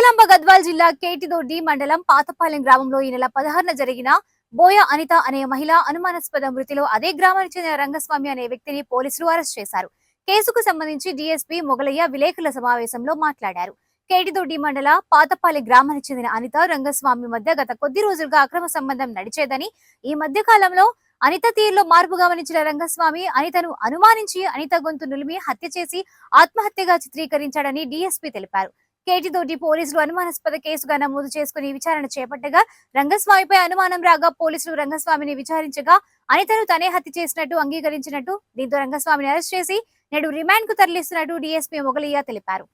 జోగులాంబ గద్వాల్ జిల్లా కేటిదొడ్డి మండలం పాతపాలెం గ్రామంలో ఈ నెల పదహారున జరిగిన బోయ అనిత అనే మహిళ అనుమానాస్పద మృతిలో అదే గ్రామానికి చెందిన రంగస్వామి అనే వ్యక్తిని పోలీసులు అరెస్ట్ చేశారు. కేసుకు సంబంధించి డీఎస్పీ మొగలయ్య విలేకరుల సమావేశంలో మాట్లాడారు. కేటిదొడ్డి మండల పాతపాలెం గ్రామానికి చెందిన అనిత రంగస్వామి మధ్య గత కొద్ది రోజులుగా అక్రమ సంబంధం నడిచేదని ఈ మధ్య కాలంలో అనిత తీరులో మార్పు గమనించిన రంగస్వామి అనితను అనుమానించి అనిత గొంతు నులిమి హత్య చేసి ఆత్మహత్యగా చిత్రీకరించాడని డీఎస్పీ తెలిపారు. కేటితోటి పోలీసులు అనుమానాస్పద కేసుగా నమోదు చేసుకుని విచారణ చేపట్టగా రంగస్వామిపై అనుమానం రాగా పోలీసులు రంగస్వామిని విచారించగా అనితను తనే హత్య చేసినట్టు అంగీకరించినట్టు దీంతో రంగస్వామిని అరెస్ట్ చేసి నేడు రిమాండ్కు తరలిస్తున్నట్టు డీఎస్పీ మొగలియా తెలిపారు.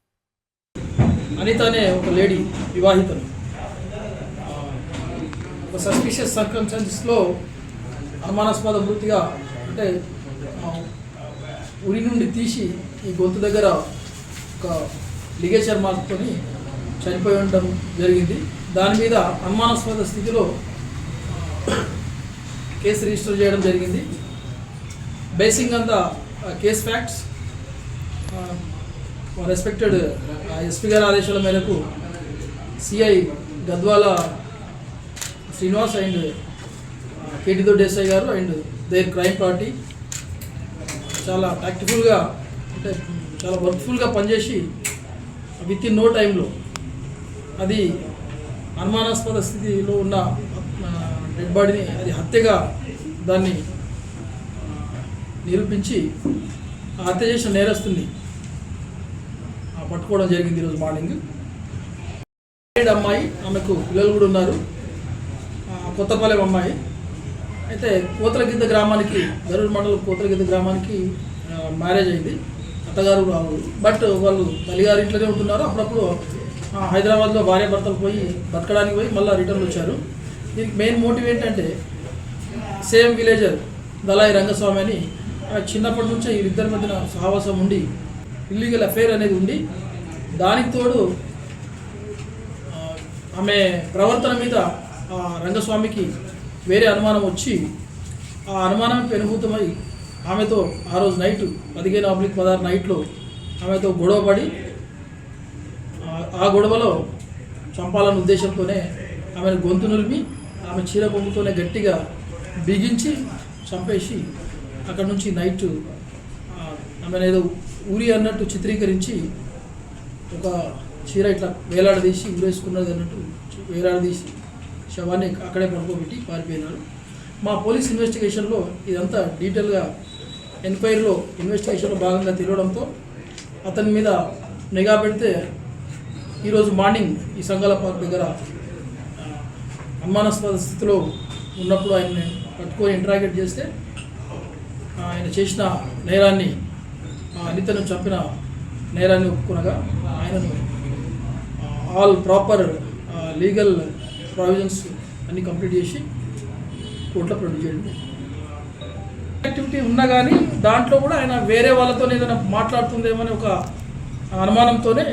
అనిత అనే ఒక లేడీ వివాహితను ఒక సస్పిషియస్ అనుమానాస్పద వృత్తిగా అంటే ఉరి నుండి తీసి ఈ గొంతు దగ్గర ఒక లిగేచర్ మార్చుకొని చనిపోయి ఉండడం జరిగింది. దాని మీద అనుమానాస్పద స్థితిలో కేసు రిజిస్టర్ చేయడం జరిగింది. Basing on the case facts respected SP గారి ఆదేశాల మేరకు సిఐ గద్వాల శ్రీనివాస్ అండ్ కేటిదో దేశాయ్ గారు అండ్ దేర్ క్రైమ్ పార్టీ చాలా ప్రాక్టిఫుల్గా అంటే చాలా వర్క్ఫుల్గా పనిచేసి విత్ ఇన్ నో టైంలో అది అనుమానాస్పద స్థితిలో ఉన్న డెడ్ బాడీని అది హత్యగా దాన్ని నిరూపించి ఆ హత్య చేసిన నేరస్తుంది పట్టుకోవడం జరిగింది ఈరోజు మార్నింగ్. అమ్మాయి ఆమెకు పిల్లలు కూడా ఉన్నారు. కొత్తపల్లెం కొత్తపాలెం అమ్మాయి. అయితే కోతలగిద్ద గ్రామానికి గరూరు మండలం కోతలగిద్ద గ్రామానికి మ్యారేజ్ అయింది. అత్తగారు రావు. బట్ వాళ్ళు తల్లిగారి ఇంట్లోనే ఉంటున్నారు. అప్పుడప్పుడు ఆ, హైదరాబాద్లో భార్య భర్తలు పోయి బతకడానికి పోయి మళ్ళీ రిటర్న్ వచ్చారు. దీనికి మెయిన్ మోటివ్ ఏంటంటే సేమ్ విలేజర్ దళాయి రంగస్వామి అని చిన్నప్పటి నుంచే వీరిద్దరి మధ్యన సాహసం ఉండి ఇల్లీగల్ అఫైర్ అనేది ఉండి దానికి తోడు ఆమె ప్రవర్తన మీద ఆ రంగస్వామికి వేరే అనుమానం వచ్చి ఆ అనుమానం పెనుభూతమై ఆమెతో ఆ రోజు నైట్ పదిహేను అబ్లిక్ పదహారు నైట్లో ఆమెతో గొడవపడి ఆ- ఆ గొడవలో చంపాలన్న ఉద్దేశంతోనే ఆమెను గొంతు నురిమి ఆమె చీర బొమ్మతోనే గట్టిగా బిగించి చంపేసి అక్కడ నుంచి నైట్ ఆమెను ఏదో ఊరి అన్నట్టు చిత్రీకరించి ఒక చీర ఇట్లా వేలాడదీసి ఊరేసుకున్నది అన్నట్టు వేలాడదీసి శవాన్ని అక్కడే పడుకోబెట్టి పారిపోయినారు. మా పోలీస్ ఇన్వెస్టిగేషన్లో ఇదంతా డీటెయిల్గా ఎంక్వైరీలో ఇన్వెస్టిగేషన్లో భాగంగా తెలియడంతో అతని మీద నిఘా పెడితే ఈరోజు మార్నింగ్ ఈ సంఘాల పార్క్ దగ్గర అనుమానాస్పద స్థితిలో ఉన్నప్పుడు ఆయన్ని పట్టుకొని ఇంటరాగేట్ చేస్తే ఆయన చేసిన నేరాన్ని అనితను చంపిన నేరాన్ని ఒప్పుకునగా ఆయనను ఆల్ ప్రాపర్ లీగల్ ప్రావిజన్స్ అన్ని కంప్లీట్ చేసి కోర్టులో ప్రొడ్యూస్ చేయండి. యాక్టివిటీ ఉన్నా కానీ దాంట్లో కూడా ఆయన వేరే వాళ్ళతో ఏదైనా మాట్లాడుతుందేమని ఒక అనుమానంతోనే